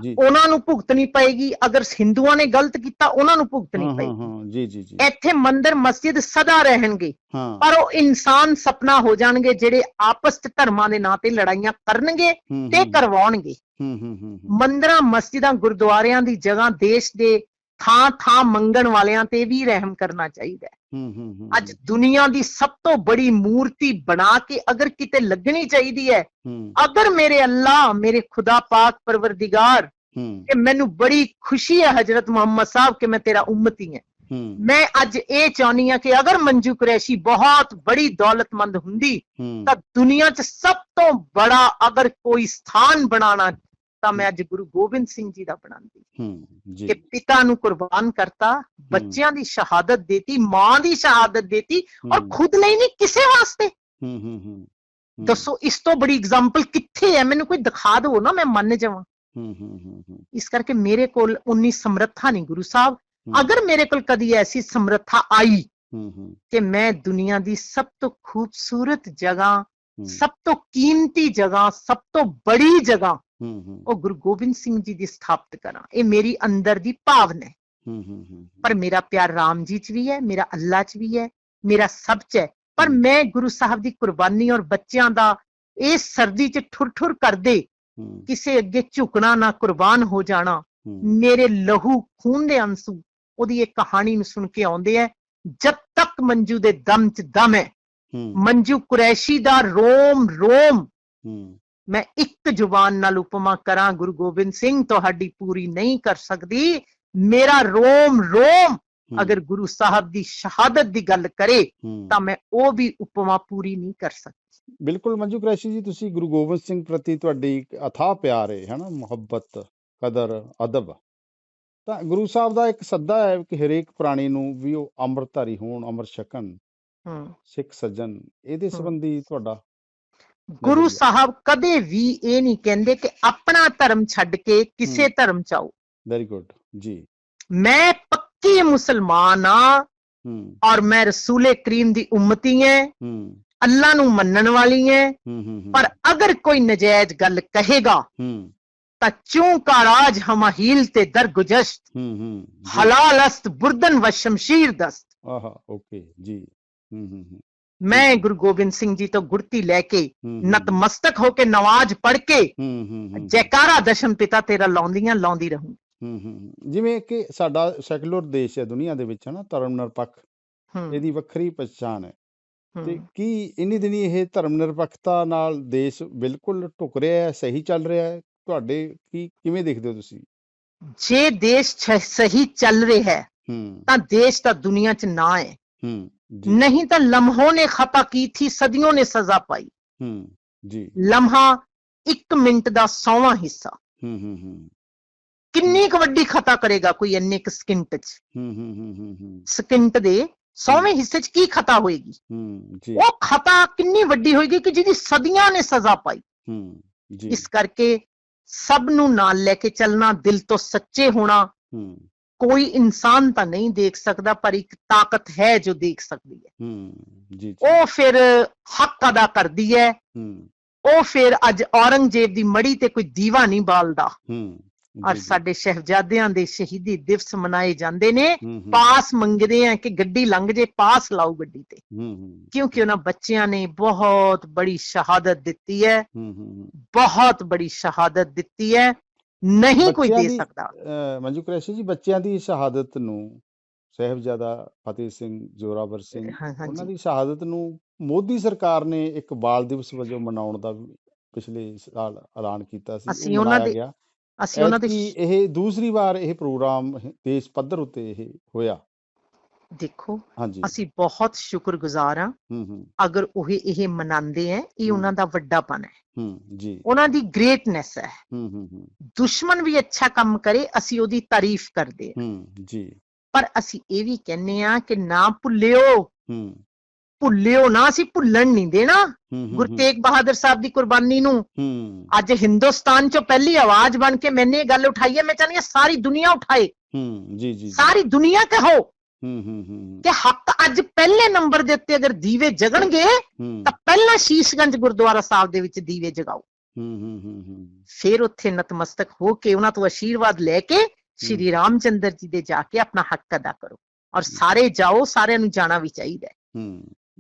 ਜੀ। ਉਹਨਾਂ ਨੂੰ ਭੁਗਤਣੀ ਪਏਗੀ। ਅਗਰ ਹਿੰਦੂਆਂ ਨੇ ਗਲਤ ਕੀਤਾ ਉਹਨਾਂ ਨੂੰ ਭੁਗਤਣੀ ਪਏਗੀ ਹਾਂ ਜੀ ਜੀ ਜੀ। ਇੱਥੇ ਮੰਦਿਰ ਮਸਜਿਦ ਸਦਾ ਰਹਿਣਗੇ। ਪਰ ਉਹ ਇਨਸਾਨ ਸਪਨਾ ਹੋ ਜਾਣਗੇ ਜਿਹੜੇ ਆਪਸ ਚ ਧਰਮਾਂ ਦੇ ਨਾਂ ਤੇ ਲੜਾਈਆਂ ਕਰਨਗੇ ਤੇ ਕਰਵਾਉਣਗੇ। ਹੂੰ ਹੂੰ ਹੂੰ, ਮੰਦਰਾਂ ਮਸਜਿਦਾਂ ਗੁਰਦੁਆਰਿਆਂ ਦੀ ਜਗ੍ਹਾ ਦੇਸ਼ ਦੇ ਥਾਂ ਥਾਂ ਮੰਗਣ ਵਾਲਿਆਂ ਤੇ ਵੀ ਰਹਿਮ ਕਰਨਾ ਚਾਹੀਦਾ ਹੈ। ਹੂੰ ਹੂੰ ਹੂੰ ਅੱਜ ਦੁਨੀਆ ਦੀ ਸਭ ਤੋਂ ਬੜੀ ਮੂਰਤੀ ਬਣਾ ਕੇ ਅਗਰ ਕਿਤੇ ਲੱਗਣੀ ਚਾਹੀਦੀ ਹੈ ਅਗਰ ਮੇਰੇ ਅੱਲਾ ਮੇਰੇ ਖੁਦਾ ਪਾਕ ਪਰਵਰਦਿਗਾਰ ਕਿ ਮੈਨੂੰ ਬੜੀ ਖੁਸ਼ੀ ਹੈ ਹਜ਼ਰਤ ਮੁਹੰਮਦ ਸਾਹਿਬ ਕਿ ਮੈਂ ਤੇਰਾ ਉਮਤੀ ਹਾਂ ਮੈਂ ਅੱਜ ਇਹ ਚਾਹਨੀ ਹਾਂ ਕਿ ਅਗਰ ਮੰਜੂ ਕੁਰੈਸ਼ੀ ਬਹੁਤ ਬੜੀ ਦੌਲਤਮੰਦ ਹੁੰਦੀ ਤਾਂ ਦੁਨੀਆ 'ਚ ਸਭ ਤੋਂ ਬੜਾ ਅਗਰ ਕੋਈ ਸਥਾਨ ਬਣਾਉਣਾ ਤਾਂ ਮੈਂ ਅੱਜ ਗੁਰੂ ਗੋਬਿੰਦ ਸਿੰਘ ਜੀ ਦਾ ਬਣਾਉਂਦੀ ਹੂੰ। ਜੀ। ਕਿ ਪਿਤਾ ਨੂੰ ਕੁਰਬਾਨ ਕਰਤਾ ਬੱਚਿਆਂ ਦੀ ਸ਼ਹਾਦਤ ਦੇਤੀ ਮਾਂ ਦੀ ਸ਼ਹਾਦਤ ਦੇਤੀ ਔਰ ਖੁਦ ਲਈ ਨਹੀਂ ਕਿਸੇ ਵਾਸਤੇ। ਹੂੰ ਹੂੰ ਹੂੰ ਦੱਸੋ ਇਸ ਤੋਂ ਬੜੀ ਐਗਜ਼ਾਮਪਲ ਕਿੱਥੇ ਹੈ? ਮੈਨੂੰ ਕੋਈ ਦਿਖਾ ਦਿਓ ਨਾ ਮੈਂ ਮੰਨ ਜਾਵਾਂ। ਹੂੰ ਹੂੰ ਹੂੰ ਇਸ ਕਰਕੇ ਮੇਰੇ ਕੋਲ ਉਨੀ ਸਮਰੱਥਾ ਨਹੀਂ ਗੁਰੂ ਸਾਹਿਬ। ਅਗਰ ਮੇਰੇ ਕੋਲ ਕਦੀ ਐਸੀ ਸਮਰੱਥਾ ਆਈ ਹੂੰ ਹੂੰ। ਕਿ ਮੈਂ ਦੁਨੀਆ ਦੀ ਸਭ ਤੋਂ ਖੂਬਸੂਰਤ ਜਗ੍ਹਾ ਸਭ ਤੋਂ ਕੀਮਤੀ ਜਗ੍ਹਾ ਸਭ ਤੋਂ ਬੜੀ ਜਗ੍ਹਾ ਉਹ ਗੁਰੂ ਗੋਬਿੰਦ ਸਿੰਘ ਜੀ ਦੀ ਸਥਾਪਿਤ ਕਰਾਂ। ਇਹ ਮੇਰੀ ਅੰਦਰ ਦੀ ਭਾਵਨਾ ਹੈ। ਪਰ ਮੇਰਾ ਪਿਆਰ ਰਾਮ ਜੀ 'ਚ ਵੀ ਹੈ ਮੇਰਾ ਅੱਲਾ 'ਚ ਵੀ ਹੈ ਮੇਰਾ ਸਭ 'ਚ ਹੈ। ਪਰ। ਮੈਂ ਗੁਰੂ ਸਾਹਿਬ ਦੀ ਕੁਰਬਾਨੀ ਔਰ ਬੱਚਿਆਂ ਦਾ ਇਸ ਸਰਦੀ 'ਚ ਠੁਰ-ਠੁਰ ਕਰਦੇ ਕਿਸੇ ਅੱਗੇ ਝੁਕਣਾ ਨਾ ਕੁਰਬਾਨ ਹੋ ਜਾਣਾ ਮੇਰੇ ਲਹੂ ਖੂਨ ਦੇ ਅੰਸੂ ਉਹਦੀ ਇੱਕ ਕਹਾਣੀ ਨੂੰ ਸੁਣ ਕੇ ਆਉਂਦੇ ਆ ਜਦ ਤੱਕ ਮੰਜੂ ਦੇ ਦਮ 'ਚ ਦਮ ਹੂੰ। ਮੰਜੂ ਕੁਰੈਸ਼ੀ ਦਾ ਰੋਮ ਰੋਮ। ਮੈਂ ਇੱਕ ਜ਼ੁਬਾਨ ਨਾਲ ਉਪਮਾ ਕਰਾਂ ਗੁਰੂ ਗੋਬਿੰਦ ਸਿੰਘ ਤੁਹਾਡੀ ਪੂਰੀ ਨਹੀਂ ਕਰ ਸਕਦੀ। ਮੇਰਾ ਰੋਮ ਰੋਮ। ਅਗਰ ਗੁਰੂ ਸਾਹਿਬ ਦੀ ਸ਼ਹਾਦਤ ਦੀ ਗੱਲ ਕਰੇ। ਤਾਂ ਮੈਂ ਉਹ ਵੀ ਉਪਮਾ ਪੂਰੀ ਨਹੀਂ ਕਰ ਸਕਦੀ। ਬਿਲਕੁਲ ਮੰਜੂ ਕੁਰੈਸ਼ੀ ਜੀ ਤੁਸੀਂ ਗੁਰੂ ਗੋਬਿੰਦ ਸਿੰਘ ਪ੍ਰਤੀ ਤੁਹਾਡੀ ਅਥਾਹ ਪਿਆਰ ਹੈ ਹਨਾ? ਮੁਹੱਬਤ ਕਦਰ ਅਦਬ। ਤਾਂ ਗੁਰੂ ਸਾਹਿਬ ਦਾ ਇੱਕ ਸੱਦਾ ਹੈ ਕਿ ਹਰੇਕ ਪ੍ਰਾਣੀ ਨੂੰ ਵੀ ਉਹ ਅੰਮ੍ਰਿਤਧਾਰੀ ਹੋਣ ਅੰਮ੍ਰਿਤ ਛਕਣ। ਹਮ, ਸਿੱਖ ਸੱਜਣ ਇਹਦੇ। ਸੰਬੰਧੀ ਤੁਹਾਡਾ ਗੁਰੂ ਨਜ਼ਰੀਆ। ਸਾਹਿਬ ਕਦੇ ਵੀ ਇਹ ਨਹੀਂ ਕਹਿੰਦੇ ਕਿ ਆਪਣਾ ਧਰਮ ਛੱਡ ਕੇ ਕਿਸੇ। ਧਰਮ ਚ ਆਓ। ਵੈਰੀ ਗੁੱਡ ਜੀ। ਮੈਂ ਪੱਕੀ ਮੁਸਲਮਾਨ ਆ ਹੂੰ। ਔਰ ਮੈਂ ਰਸੂਲੇ ਕਰੀਮ ਦੀ ਉਮਤੀ ਹੈ ਹੂੰ। ਅੱਲਾ ਨੂੰ ਮੰਨਣ ਵਾਲੀ ਹੈ ਹੂੰ ਹੂੰ ਹੂੰ, ਪਰ ਅਗਰ ਕੋਈ ਨਜਾਇਜ਼ ਗੱਲ ਕਹੇਗਾ ਹੂੰ। ਤਾਂ ਚੂੰ ਕਾ ਰਾਜ ਹਮਾਹੀਲ ਤੇ ਦਰਗੁਜਸ਼ਤ। ਹੂੰ ਹੂੰ ਜੀ, ਹਲਾਲ ਅਸਤ ਬੁਰਦਨ ਵ ਸ਼ਮਸ਼ੀਰ ਦਸਤ। ਆਹਾ ਓਕੇ ਜੀ। ਹੂੰ ਹੂੰ ਹੂੰ ਮੈਂ ਗੁਰੂ ਗੋਬਿੰਦ ਸਿੰਘ ਜੀ ਤੋਂ ਗੁਰਤੀ ਲੈ ਕੇ ਨਤਮਸਤਕ ਹੋ ਕੇ ਨਵਾਜ਼ ਪੜ੍ਹ ਕੇ ਜੈਕਾਰਾ ਦਸ਼ਮ ਪਿਤਾ ਤੇਰਾ ਲਾਉਂਦੀਆਂ ਲਾਉਂਦੀ ਰਹੂੰ। ਜਿਵੇਂ ਕਿ ਸਾਡਾ ਸੈਕੂਲਰ ਦੇਸ਼ ਹੈ ਦੁਨੀਆ ਦੇ ਵਿੱਚ ਹੈ ਨਾ ਧਰਮ ਨਿਰਪੱਖ। ਇਹਦੀ ਵੱਖਰੀ ਪਛਾਣ ਹੈ। ਤੇ। ਕੀ ਇੰਨੀ ਦਿਨੀ ਇਹ ਧਰਮ ਨਿਰਪੱਖਤਾ ਨਾਲ ਦੇਸ਼ ਬਿਲਕੁਲ ਢੁਕ ਰਿਹਾ ਹੈ ਸਹੀ ਚੱਲ ਰਿਹਾ ਹੈ? ਤੁਹਾਡੇ ਕੀ ਕਿਵੇਂ ਦੇਖਦੇ ਹੋ ਤੁਸੀਂ? ਜੇ ਦੇਸ਼ ਸਹੀ ਚੱਲ ਰਿਹਾ ਹੈ ਹੂੰ। ਤਾਂ ਦੇਸ਼ ਤਾਂ ਦੁਨੀਆ 'ਚ ਨਾ ਹੈ। ਹੂੰ ਜੀ ਨਹੀਂ ਤਾਂ ਲਮਹੋਂ ਨੇ ਖਤਾ ਕੀ ਥੀ ਸਦੀਆਂ ਨੇ ਸਜ਼ਾ ਪਾਈ ਹੂੰ ਜੀ ਲਮਹਾ 1 ਮਿੰਟ ਦਾ 100ਵਾਂ ਹਿੱਸਾ ਹੂੰ ਹੂੰ ਹੂੰ ਕਿੰਨੀ ਕੁ ਵੱਡੀ ਖਤਾ ਕਰੇਗਾ ਕੋਈ ਇੰਨੇ ਕੁ ਸਕਿੰਟ 'ਚ ਹੂੰ ਹੂੰ ਹੂੰ ਹੂੰ ਹੂੰ ਸਕਿੰਟ ਦੇ 100ਵੇਂ ਹਿੱਸੇ 'ਚ ਕੀ ਖਤਾ ਹੋਏਗੀ ਹੂੰ ਜੀ ਉਹ ਖਤਾ ਕਿੰਨੀ ਵੱਡੀ ਹੋਏਗੀ ਕਿ ਜਿਹਦੀ ਸਦੀਆਂ ਨੇ ਸਜ਼ਾ ਪਾਈ ਹੂੰ ਜੀ ਇਸ ਕਰਕੇ ਸਭ ਨੂੰ ਨਾਲ ਲੈ ਕੇ ਚੱਲਣਾ ਦਿਲ ਤੋਂ ਸੱਚੇ ਹੋਣਾ ਹੂੰ ਕੋਈ ਇਨਸਾਨ ਤਾਂ ਨਹੀਂ ਦੇਖ ਸਕਦਾ ਪਰ ਇੱਕ ਤਾਕਤ ਹੈ ਜੋ ਦੇਖ ਸਕਦੀ ਹੈ। ਹੂੰ ਜੀ ਜੀ। ਉਹ ਫਿਰ ਹੱਕ ਅਦਾ ਕਰਦੀ ਹੈ। ਹੂੰ। ਉਹ ਫਿਰ ਅੱਜ ਔਰੰਗਜ਼ੇਬ ਦੀ ਮੜੀ ਤੇ ਕੋਈ ਦੀਵਾ ਨਹੀਂ ਬਾਲਦਾ। ਹੂੰ ਔਰ ਜੀ, ਜੀ। ਸਾਡੇ ਸ਼ਹਿਜ਼ਾਦਿਆਂ ਦੇ ਸ਼ਹੀਦੀ ਦਿਵਸ ਮਨਾਏ ਜਾਂਦੇ ਨੇ। ਪਾਸ ਮੰਗਦੇ ਆ ਕਿ ਗੱਡੀ ਲੰਘ ਜੇ ਪਾਸ ਲਾਓ ਗੱਡੀ ਤੇ। ਹੂੰ ਹੂੰ। ਕਿਉਂਕਿ ਉਹਨਾਂ ਬੱਚਿਆਂ ਨੇ ਬਹੁਤ ਬੜੀ ਸ਼ਹਾਦਤ ਦਿੱਤੀ ਹੈ ਹੂੰ ਹੂੰ। ਬਹੁਤ ਬੜੀ ਸ਼ਹਾਦਤ ਦਿੱਤੀ ਹੈ। ਨਹੀਂ ਕੋਈ ਦੇ ਸਕਦਾ। ਮੰਜੂ ਕੁਰੈਸ਼ੀ ਜੀ ਬੱਚਿਆਂ ਦੀ ਸ਼ਹਾਦਤ ਨੂੰ ਸਾਹਿਬਜ਼ਾਦਾ ਫਤਿਹ ਸਿੰਘ ਜੋਰਾਵਰ ਸਿੰਘ ਉਹਨਾਂ ਦੀ ਸ਼ਹਾਦਤ ਨੂੰ ਮੋਦੀ ਸਰਕਾਰ ਨੇ ਇੱਕ ਬਾਲ ਦਿਵਸ ਵਜੋਂ ਮਨਾਉਣ ਦਾ ਪਿਛਲੇ ਸਾਲ ਐਲਾਨ ਕੀਤਾ ਸੀ ਅਸੀਂ ਉਹਨਾਂ ਦੇ- ਅਸੀਂ ਉਹਨਾਂ ਦੇ ਇਹ ਦੂਸਰੀ ਵਾਰ ਇਹ ਪ੍ਰੋਗਰਾਮ ਦੇਸ਼ ਪੱਧਰ ਉੱਤੇ ਇਹ ਹੋਇਆ। ਦੇਖੋ ਅਸੀਂ ਬਹੁਤ ਸ਼ੁਕਰਗੁਜ਼ਾਰ ਹਾਂ। ਅਗਰ ਉਹ ਇਹ ਮਨਾਉਂਦੇ ਹੈ ਇਹ। ਉਹਨਾਂ ਦਾ ਵੱਡਾਪਨ ਹੈ ਹੂੰ ਜੀ। ਉਹਨਾਂ ਦੀ ਗ੍ਰੇਟਨੈਸ ਹੈ। ਹੂੰ ਹੂੰ ਹੂੰ। ਦੁਸ਼ਮਣ ਵੀ ਅੱਛਾ ਕੰਮ ਕਰੇ ਅਸੀਂ ਉਹਦੀ ਤਾਰੀਫ ਕਰਦੇ ਹਾਂ। ਹੂੰ ਜੀ। ਪਰ ਅਸੀਂ ਇਹ ਵੀ ਕਹਿੰਨੇ ਆ ਕਿ ਨਾ ਭੁੱਲਿਓ। ਹੂੰ। ਭੁੱਲਿਓ ਨਾ ਅਸੀਂ ਭੁੱਲਣ ਨਹੀਂ ਦੇਣਾ। ਗੁਰੂ ਤੇਗ ਬਹਾਦਰ ਸਾਹਿਬ ਦੀ ਕੁਰਬਾਨੀ ਨੂੰ। ਹੂੰ। ਅੱਜ ਹਿੰਦੁਸਤਾਨ ਚੋਂ ਪਹਿਲੀ ਆਵਾਜ਼ ਬਣ ਕੇ ਮੈਨੇ ਇਹ ਗੱਲ ਉਠਾਈ ਹੈ ਮੈਂ ਚਾਹੁੰਦੀ ਹਾਂ ਸਾਰੀ ਦੁਨੀਆ ਉਠਾਏ। ਹੂੰ ਜੀ ਜੀ ਜੀ। ਸਾਰੀ ਦੁਨੀਆ ਕਹੋ। ਹੂੰ ਹੂੰ ਹੂੰ ਕਿ ਹੱਕ ਅੱਜ ਪਹਿਲੇ ਨੰਬਰ ਦੇ ਉੱਤੇ ਅਗਰ ਦੀਵੇ ਜਗਣਗੇ ਤਾਂ ਪਹਿਲਾਂ ਸ਼ੀਸ਼ਗੰਜ ਗੁਰਦੁਆਰਾ ਸਾਹਿਬ ਦੇ ਵਿੱਚ ਦੀਵੇ ਜਗਾਓ। ਹੂੰ ਹੂੰ ਹੂੰ ਹੂੰ। ਫਿਰ ਉੱਥੇ ਨਤਮਸਤਕ ਹੋ ਕੇ ਉਹਨਾਂ ਤੋਂ ਆਸ਼ੀਰਵਾਦ ਲੈ ਕੇ ਸ਼੍ਰੀ ਰਾਮਚੰਦਰ ਜੀ ਦੇ ਜਾ ਕੇ ਆਪਣਾ ਹੱਕ ਅਦਾ ਕਰੋ ਔਰ ਸਾਰੇ ਜਾਓ ਸਾਰਿਆਂ ਨੂੰ ਜਾਣਾ ਵੀ ਚਾਹੀਦਾ ਹੈ।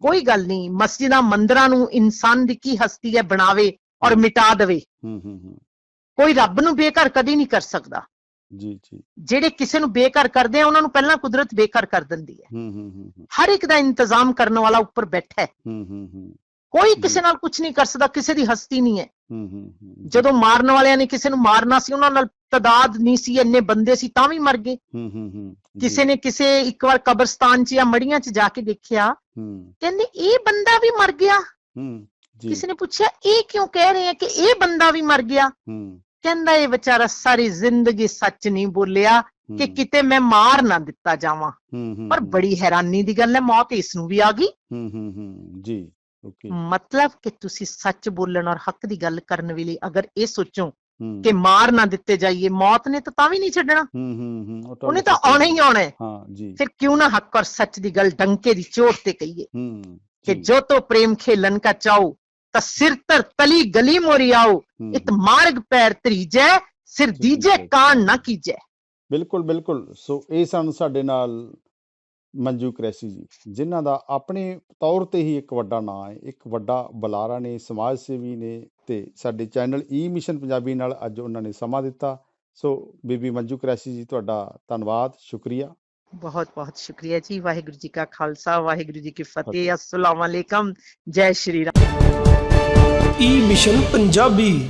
ਕੋਈ ਗੱਲ ਨਹੀਂ ਮਸਜਿਦਾਂ ਮੰਦਰਾਂ ਨੂੰ ਇਨਸਾਨ ਦੀ ਕੀ ਹਸਤੀ ਹੈ ਬਣਾਵੇ ਔਰ ਮਿਟਾ ਦੇਵੇ। ਹੂੰ ਹੂੰ ਹੂੰ। ਕੋਈ ਰੱਬ ਨੂੰ ਬੇਘਰ ਕਦੀ ਨਹੀਂ ਕਰ ਸਕਦਾ। ਜੀ ਜੀ। ਜਿਹੜੇ ਕਿਸੇ ਨੂੰ ਬੇਘਰ ਕਰਦੇ ਆ ਉਹਨਾਂ ਨੂੰ ਪਹਿਲਾਂ ਕੁਦਰਤ ਬੇਘਰ ਕਰ ਦਿੰਦੀ ਹੈ। ਹੂੰ ਹੂੰ ਹੂੰ ਹੂੰ। ਹਰ ਇੱਕ ਦਾ ਇੰਤਜ਼ਾਮ ਕਰਨ ਵਾਲਾ ਉੱਪਰ ਬੈਠਾ ਹੈ। ਹੂੰ ਹੂੰ ਹੂੰ। ਕੋਈ ਕਿਸੇ ਨਾਲ ਕੁਝ ਨਹੀਂ ਕਰ ਸਕਦਾ ਕਿਸੇ ਦੀ ਹਸਤੀ ਨਹੀਂ ਹੈ। ਹੂੰ ਹੂੰ ਹੂੰ। ਜਦੋਂ ਮਾਰਨ ਵਾਲਿਆਂ ਨੇ ਕਿਸੇ ਨੂੰ ਮਾਰਨਾ ਸੀ ਉਹਨਾਂ ਨਾਲ ਤਦਾਦ ਨਹੀਂ ਸੀ ਇੰਨੇ ਬੰਦੇ ਸੀ ਤਾਂ ਵੀ ਮਰ ਗਏ। ਹੂੰ ਹੂੰ ਹੂੰ। ਜੀ, ਕਿਸੇ ਨੇ ਕਿਸੇ ਇੱਕ ਵਾਰ ਕਬਰਸਤਾਨ 'ਚ ਜਾਂ ਮੜੀਆਂ 'ਚ ਜਾ ਕੇ ਦੇਖਿਆ ਕਹਿੰਦੇ ਇਹ ਬੰਦਾ ਵੀ ਮਰ ਗਿਆ। ਹੂੰ ਜੀ। ਕਿਸੇ ਨੇ ਪੁੱਛਿਆ ਇਹ ਕਿਉਂ ਕਹਿ ਰਹੇ ਆ ਕਿ ਇਹ ਬੰਦਾ ਵੀ ਮਰ ਗਿਆ? ਹੂੰ। ਕਹਿੰਦਾ ਇਹ ਵਿਚਾਰਾ ਸਾਰੀ ਜ਼ਿੰਦਗੀ ਸੱਚ ਨਹੀਂ ਬੋਲਿਆ ਕਿ ਕਿਤੇ ਮੈਂ ਮਾਰ ਨਾ ਦਿੱਤਾ ਜਾਵਾਂ। ਪਰ ਬੜੀ ਹੈਰਾਨੀ ਦੀ ਗੱਲ ਹੈ ਮੌਤ ਇਸ ਨੂੰ ਵੀ ਆ ਗਈ। ਹੂੰ ਹੂੰ ਹੂੰ ਜੀ ਓਕੇ। ਮਤਲਬ ਕਿ ਤੁਸੀਂ ਸੱਚ ਬੋਲਣ ਔਰ ਹੱਕ ਦੀ ਗੱਲ ਕਰਨ ਵੇਲੇ ਅਗਰ ਇਹ ਸੋਚੋ ਕਿ ਮਾਰ ਨਾ ਦਿੱਤੇ ਜਾਈਏ ਮੌਤ ਨੇ ਤਾਂ ਤਾਂ ਵੀ ਨਹੀਂ ਛੱਡਣਾ। ਹੂੰ ਹੂੰ ਹੂੰ ਉਹ ਉਹਨੇ ਤਾਂ ਆਉਣਾ ਹੀ ਆਉਣਾ ਹੈ। ਹਾਂ ਜੀ। ਫਿਰ ਕਿਉਂ ਨਾ ਹੱਕ ਔਰ ਸੱਚ ਦੀ ਗੱਲ ਡੰਕੇ ਦੀ ਚੋਟ ਤੇ ਕਹੀਏ ਹੂੰ ਕਿ ਜੀ, ਤੋ ਪ੍ਰੇਮ ਖੇਲਨ ਕਾ ਚਾਓ ਤਾਂ ਸਿਰ ਤਰ ਤਲੀ ਗਲੀ ਮੋਰੀ ਆਓ। ਹੂੰ, ਇਤ ਮਾਰਗ ਪੈਰ ਤਰੀਜੈ ਸਿਰ ਦੀਜੈ। ਕਾਨ ਨਾ ਕੀਜੈ। ਬਿਲਕੁਲ ਬਿਲਕੁਲ। ਸੋ ਇਹ ਸਨ ਸਾਡੇ ਨਾਲ ਮੰਜੂ ਕ੍ਰੈਸ਼ੀ ਜੀ ਜਿਨ੍ਹਾਂ ਦਾ ਆਪਣੇ ਤੌਰ ਤੇ ਹੀ ਇੱਕ ਵੱਡਾ ਨਾਂ ਹੈ ਇੱਕ ਵੱਡਾ ਬੁਲਾਰਾ ਨੇ ਸਮਾਜ ਸੇਵੀ ਨੇ ਤੇ ਸਾਡੇ ਚੈਨਲ ਈ ਮਿਸ਼ਨ ਪੰਜਾਬੀ ਨਾਲ ਅੱਜ ਉਹਨਾਂ ਨੇ ਸਮਾਂ ਦਿੱਤਾ। ਸੋ ਬੀਬੀ ਮੰਜੂ ਕ੍ਰੈਸ਼ੀ ਜੀ ਤੁਹਾਡਾ ਧੰਨਵਾਦ ਸ਼ੁਕਰੀਆ। ਬਹੁਤ ਬਹੁਤ ਸ਼ੁਕਰੀਆ ਜੀ ਵਾਹਿਗੁਰੂ ਜੀ ਕਾ ਖਾਲਸਾ ਵਾਹਿਗੁਰੂ ਜੀ ਕੀ ਫਤਿਹ। ਅਸਲਾਮ ਵਾਲੇਕਮ ਜੈ ਸ਼੍ਰੀ ਰਾਮ ਈ ਮਿਸ਼ਨ ਪੰਜਾਬੀ